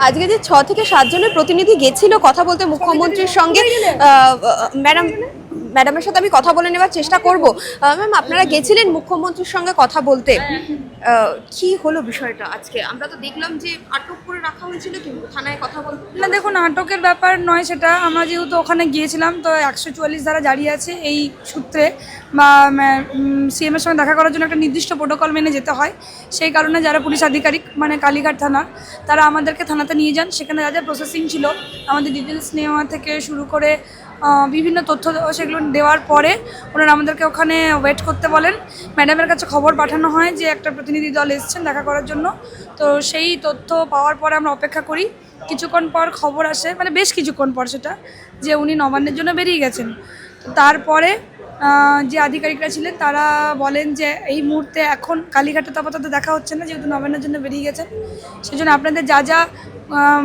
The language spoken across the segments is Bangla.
আজকে যে ছ থেকে সাতজনের প্রতিনিধি গেছিল কথা বলতে মুখ্যমন্ত্রীর সঙ্গে ম্যাডাম ম্যাডামের সাথে আমি কথা বলে নেওয়ার চেষ্টা করব। ম্যাম আপনারা গেছিলেন মুখ্যমন্ত্রীর সঙ্গে কথা বলতে? আহ, কি হলো বিষয়টা আজকে? আমরা তো দেখলাম যে আটক করে রাখা হয়েছিল কিন্তু থানায় কথা বলতে না দেখুন আটকের ব্যাপার নয় সেটা। আমরা যেহেতু ওখানে গিয়েছিলাম তো একশো চুয়াল্লিশ দ্বারা জারি আছে এই সূত্রে। বা সিএম এর সঙ্গে দেখা করার জন্য একটা নির্দিষ্ট প্রোটোকল মেনে যেতে হয়। সেই কারণে যারা পুলিশ আধিকারিক মানে কালীঘাট থানা তারা আমাদেরকে থানাতে নিয়ে যান। সেখানে যা যা প্রসেসিং ছিল আমাদের ডিটেলস নেওয়া থেকে শুরু করে বিভিন্ন তথ্য সেগুলো দেওয়ার পরে ওনারা আমাদেরকে ওখানে ওয়েট করতে বলেন। ম্যাডামের কাছে খবর পাঠানো হয় যে একটা প্রতিনিধি দল এসছেন দেখা করার জন্য। তো সেই তথ্য পাওয়ার পরে আমরা অপেক্ষা করি। কিছুক্ষণ পর খবর আসে মানে বেশ কিছুক্ষণ পর সেটা, যে উনি নবান্নের জন্য বেরিয়ে গেছেন। তারপরে যে আধিকারিকরা ছিলেন তারা বলেন যে এই মুহূর্তে এখন কালীঘাটে তো আপাতত দেখা হচ্ছে না, যেহেতু নবান্নের জন্য বেরিয়ে গেছেন। সেজন্য আপনাদের যা যা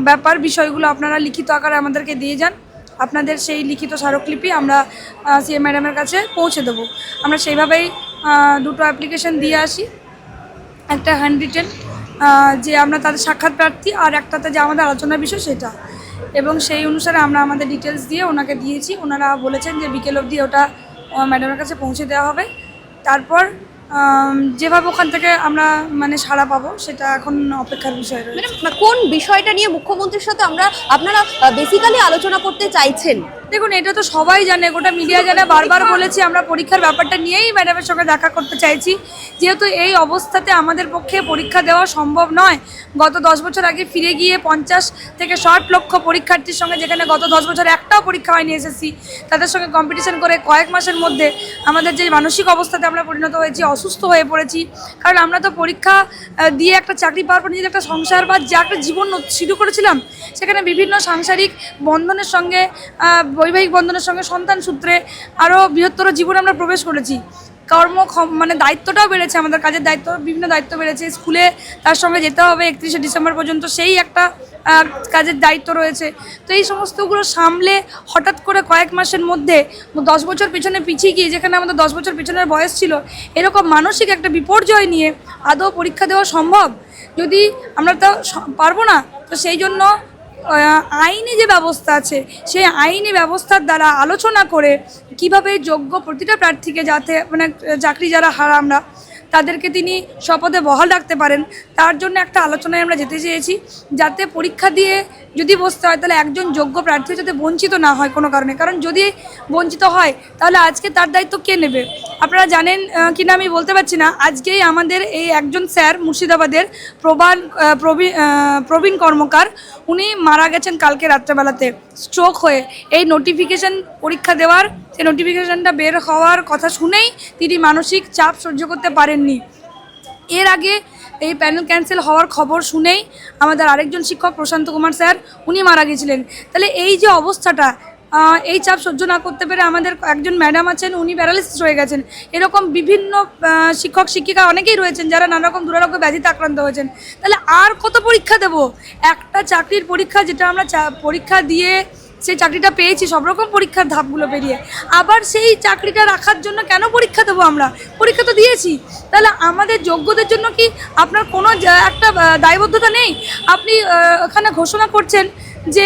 ব্যাপার, বিষয়গুলো আপনারা লিখিত আকারে আমাদেরকে দিয়ে যান। আপনাদের সেই লিখিত স্মারকলিপি আমরা সিএম ম্যাডামের কাছে পৌঁছে দেবো। আমরা সেইভাবেই দুটো অ্যাপ্লিকেশন দিয়ে আসি। একটা হ্যান্ড রিটেন যে আমরা তাদের সাক্ষাৎ প্রার্থী আর একটাতে যে আমাদের আলোচনার বিষয় সেটা। এবং সেই অনুসারে আমরা আমাদের ডিটেলস দিয়ে ওনাকে দিয়েছি। ওনারা বলেছেন যে বিকেল অবধি ওটা ম্যাডামের কাছে পৌঁছে দেওয়া হবে। তারপর যেভাবে ওখান থেকে আমরা মানে সাড়া পাবো, সেটা এখন অপেক্ষার বিষয় রয়েছে। কোন বিষয়টা নিয়ে মুখ্যমন্ত্রীর সাথে আমরা আপনারা বেসিক্যালি আলোচনা করতে চাইছেন? দেখুন এটা তো সবাই জানে গোটা মিডিয়া জানে। বারবার বলেছি আমরা পরীক্ষার ব্যাপারটা নিয়েই ম্যাডামের সঙ্গে দেখা করতে চাইছি। যেহেতু এই অবস্থাতে আমাদের পক্ষে পরীক্ষা দেওয়া সম্ভব নয় গত দশ বছর আগে ফিরে গিয়ে পঞ্চাশ থেকে ষাট লক্ষ পরীক্ষার্থীর সঙ্গে যেখানে গত দশ বছর একটাও পরীক্ষা হয়নি এসএসসি তাদের সঙ্গে কম্পিটিশন করে কয়েক মাসের মধ্যে আমাদের যে মানসিক অবস্থাতে আমরা পরিণত হয়েছি অসুস্থ হয়ে পড়েছি। কারণ আমরা তো পরীক্ষা দিয়ে একটা চাকরি পাওয়ার পর নিজেদের একটা সংসার বা যে একটা জীবন শুরু করেছিলাম সেখানে বিভিন্ন সাংসারিক বন্ধনের সঙ্গে বৈবাহিক বন্ধনের সঙ্গে সন্তান সূত্রে আরও বৃহত্তর জীবনে আমরা প্রবেশ করেছি। কর্ম মানে দায়িত্বটাও বেড়েছে আমাদের কাজের দায়িত্ব, বিভিন্ন দায়িত্ব বেড়েছে। স্কুলে তার সঙ্গে যেতে হবে একত্রিশে ডিসেম্বর পর্যন্ত, সেই একটা কাজের দায়িত্ব রয়েছে। তো এই সমস্তগুলো সামলে হঠাৎ করে কয়েক মাসের মধ্যে দশ বছর পিছনে পিছিয়ে গিয়ে, যেখানে আমাদের দশ বছর পিছনের বয়স ছিল, এরকম মানসিক একটা বিপর্যয় নিয়ে আদৌ পরীক্ষা দেওয়া সম্ভব? যদি আমরা তো পারব না, তো সেই জন্য আইনি যে ব্যবস্থা আছে, সেই আইনি ব্যবস্থার দ্বারা আলোচনা করে কীভাবে যোগ্য প্রতিটা প্রার্থীকে যাতে মানে চাকরি যারা হারা আমরা তাদেরকে তিনি শপথে বহাল রাখতে পারেন। তার জন্য একটা আলোচনায় আমরা যেতে চেয়েছি যাতে পরীক্ষা দিয়ে যদি বসতে হয় তাহলে একজন যোগ্য প্রার্থী যাতে বঞ্চিত না হয় কোনো কারণে। কারণ যদি বঞ্চিত হয় তাহলে আজকে তার দায়িত্ব কে নেবে? আপনারা জানেন আহ, কিনা আমি বলতে পারছি না আজকেই আমাদের এই একজন স্যার মুর্শিদাবাদের প্রবান প্রবীণ প্রবীণ কর্মকার উনি মারা গেছেন কালকে রাত্রেবেলাতে। স্ট্রোক হয়ে এই নোটিফিকেশন পরীক্ষা দেওয়ার সে নোটিফিকেশানটা বের হওয়ার কথা শুনেই তিনি মানসিক চাপ সহ্য করতে পারেননি। এর আগে এই প্যানেল ক্যান্সেল হওয়ার খবর শুনেই আমাদের আরেকজন শিক্ষক প্রশান্ত কুমার স্যার, উনি মারা গেছিলেন। তাহলে এই যে অবস্থাটা এই চাপ সহ্য না করতে পেরে আমাদের একজন ম্যাডাম আছেন, উনি প্যারালিসিস হয়ে গেছেন। এরকম বিভিন্ন শিক্ষক, শিক্ষিকা অনেকেই রয়েছেন যারা নানারকম দুরারোগ্য ব্যাধিতে আক্রান্ত হয়েছেন। তাহলে আর কত পরীক্ষা দেব? একটা চাকরির পরীক্ষা যেটা আমরা পরীক্ষা দিয়ে সেই চাকরিটা পেয়েছি, সব রকম পরীক্ষার ধাপগুলো পেরিয়ে। আবার সেই চাকরিটা রাখার জন্য কেন পরীক্ষা দেবো আমরা? পরীক্ষা তো দিয়েছি। তাহলে আমাদের যোগ্যদের জন্য কি আপনার কোনো একটা দায়বদ্ধতা নেই? আপনি ওখানে ঘোষণা করছেন যে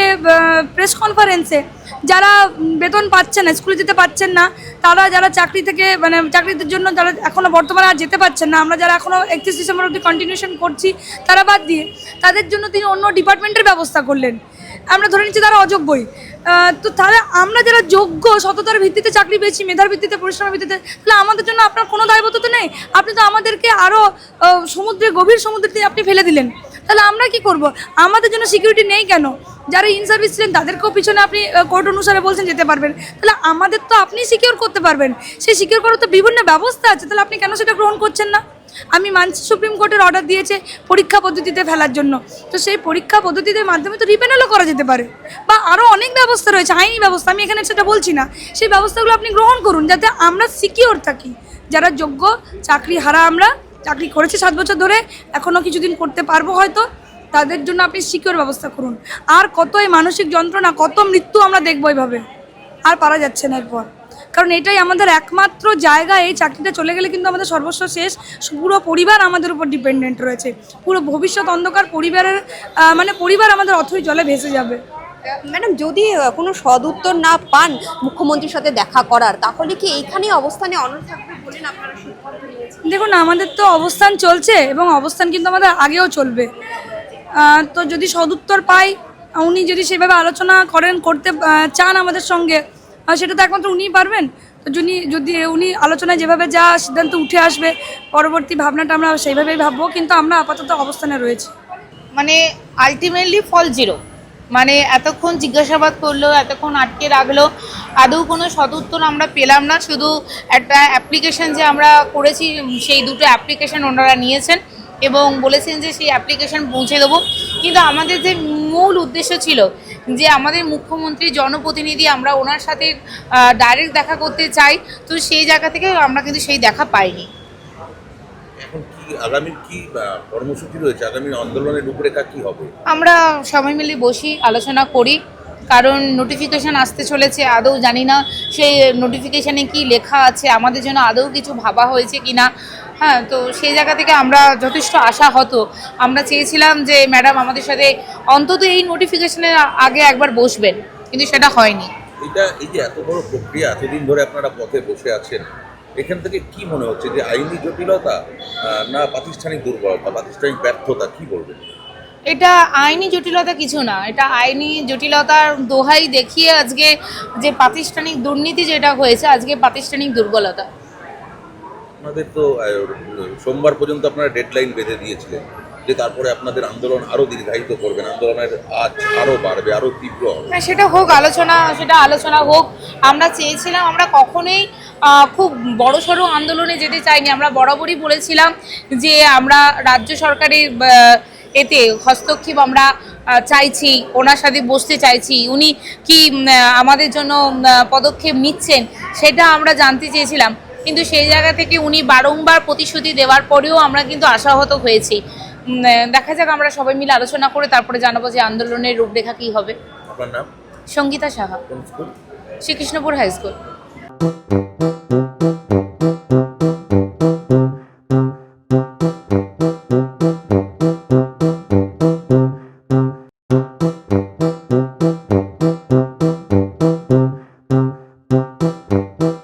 প্রেস কনফারেন্সে যারা বেতন পাচ্ছেন না স্কুলে যেতে পাচ্ছেন না, তারা যারা চাকরি থেকে মানে চাকরিদের জন্য যারা এখনও বর্তমানে আর যেতে পারছেন না, আমরা যারা এখনও একত্রিশ ডিসেম্বর অবধি কন্টিনিউশন করছি, তারা বাদ দিয়ে তাদের জন্য তিনি অন্য ডিপার্টমেন্টের ব্যবস্থা করলেন। আমরা ধরে নিচ্ছি তারা অযোগ্যই। তো তাহলে আমরা যারা যোগ্য, সততার ভিত্তিতে চাকরি পেয়েছি, মেধার ভিত্তিতে, পরিশ্রমের ভিত্তিতে, তাহলে আমাদের জন্য আপনার কোনো দায়বদ্ধতা নেই? আপনি তো আমাদেরকে আরও সমুদ্রে, গভীর সমুদ্রে আপনি ফেলে দিলেন। তাহলে আমরা কি করব? আমাদের জন্য সিকিউরিটি নেই কেন? যারা ইন সার্ভিস ছিলেন, তাদেরকেও পিছনে আপনি কোর্ট অনুসারে বলছেন যেতে পারবেন। তাহলে আমাদের তো আপনি সিকিউর করতে পারবেন। সেই সিকিউর করার তো বিভিন্ন ব্যবস্থা আছে। তাহলে আপনি কেন সেটা গ্রহণ করছেন না? আমি মানছি সুপ্রিম কোর্টের অর্ডার দিয়েছে পরীক্ষা পদ্ধতিতে ফেলার জন্য। তো সেই পরীক্ষা পদ্ধতিতে মাধ্যমে তো রিপেনালও করা যেতে পারে। বা আরও অনেক ব্যবস্থা রয়েছে, আইনি ব্যবস্থা। আমি এখানে সেটা বলছি না। সেই ব্যবস্থাগুলো আপনি গ্রহণ করুন, যাতে আমরা সিকিওর থাকি। যারা যোগ্য, চাকরি হারা আমরা চাকরি করেছি সাত বছর ধরে, এখনও কিছুদিন করতে পারব হয়তো, তাদের জন্য আপনি সিকিওর ব্যবস্থা করুন। আর কত এই মানসিক যন্ত্রণা, কত মৃত্যু আমরা দেখব এইভাবে। আর পারা যাচ্ছে না এরপর। কারণ এটাই আমাদের একমাত্র জায়গা, এই চাকরিটা চলে গেলে কিন্তু আমাদের সর্বস্ব শেষ। পুরো পরিবার আমাদের উপর ডিপেন্ডেন্ট রয়েছে। পুরো ভবিষ্যৎ অন্ধকার পরিবারের মানে পরিবার আমাদের অথই জলে ভেসে যাবে। ম্যাডাম, যদি কোনো সদ না পান মুখ্যমন্ত্রীর সাথে দেখা করার, তাহলে কি এইখানে অবস্থানে অনড় থাকবে বলেন আপনারা? দেখুন, আমাদের তো অবস্থান চলছে এবং অবস্থান কিন্তু আমাদের আগেও চলবে। তো যদি সদুত্তর পাই, উনি যদি সেভাবে আলোচনা করেন, করতে চান আমাদের সঙ্গে সেটা তো একমাত্র উনিই পারবেন। তো যদি যদি উনি আলোচনায় যেভাবে যা সিদ্ধান্ত উঠে আসবে, পরবর্তী ভাবনাটা আমরা সেইভাবেই ভাববো, কিন্তু আমরা আপাতত অবস্থানে রয়েছি। মানে আলটিমেটলি ফল জিরো মানে এতক্ষণ জিজ্ঞাসাবাদ করল, এতক্ষণ আটকে রাখল, আদৌ কোনো সদুত্তর আমরা পেলাম না, শুধু একটা অ্যাপ্লিকেশন যে আমরা করেছি, সেই দুটো অ্যাপ্লিকেশন ওনারা নিয়েছেন এবং বলেছেন যে সেই অ্যাপ্লিকেশন পৌঁছে দেবো। কিন্তু আমাদের যে মূল উদ্দেশ্য ছিল যে আমাদের মুখ্যমন্ত্রী জনপ্রতিনিধি আমরা ওনার সাথে ডাইরেক্ট দেখা করতে চাই, তো সেই জায়গা থেকে আমরা কিন্তু সেই দেখা পাইনি। আগামী কি কর্মসূচি রয়েছে? আগামী আন্দোলনের রূপরেখা কি হবে? আমরা সবাই মিলে বসি আলোচনা করি। কারণ নোটিফিকেশান আসতে চলেছে আদৌ জানি না সেই নোটিফিকেশানে কি লেখা আছে আমাদের জন্য আদৌ কিছু ভাবা হয়েছে কি না। হ্যাঁ তো সেই জায়গা থেকে আমরা যথেষ্ট আশা হতো। আমরা চেয়েছিলাম যে ম্যাডাম আমাদের সাথে অন্তত এই নোটিফিকেশনের আগে একবার বসবেন কিন্তু সেটা হয়নি। এটা এই যে এত বড় প্রক্রিয়া এতদিন ধরে আপনারা পথে বসে আছেন এখান থেকে কি মনে হচ্ছে যে আইনি জটিলতা না প্রাতিষ্ঠানিক দুর্বলতা প্রাতিষ্ঠানিক ব্যর্থতা কি বলবেন? এটা আইনি জটিলতা কিছু না। এটা আইনি জটিলতার দোহাই দেখিয়ে আজকে যে প্রাতিষ্ঠানিক দুর্নীতি যেটা হয়েছে আজকে প্রাতিষ্ঠানিক দুর্বলতা। আপনাদের তো সোমবার পর্যন্ত আপনারা ডেডলাইন বেঁধে দিয়েছিলেন। যে তারপরে আপনাদের আন্দোলন আরও দীর্ঘায়িত করবেন। আন্দোলনের আজ আরও বাড়বে, আরও তীব্র না সেটা হোক, আলোচনা, সেটা আলোচনা হোক। আমরা চেয়েছিলাম, আমরা কখনোই খুব বড় সড়ো আন্দোলনে যেতে চাইনি। আমরা বরাবরই বলেছিলাম যে আমরা রাজ্য সরকারের এতে হস্তক্ষেপ আমরা চাইছি, ওনার সাথে বসতে চাইছি। উনি কি আমাদের জন্য পদক্ষেপ নিচ্ছেন, সেটা আমরা জানতে চেয়েছিলাম। কিন্তু সেই জায়গা থেকে উনি বারংবার প্রতিশ্রুতি দেওয়ার পরেও আমরা কিন্তু আশাহত হয়েছি। দেখা যাক আমরা সবাই মিলে আলোচনা করে তারপরে জানাব যে আন্দোলনের রূপরেখা কি হবে। আপনার নাম? Sangeeta Saha. Srikrishnapur high school.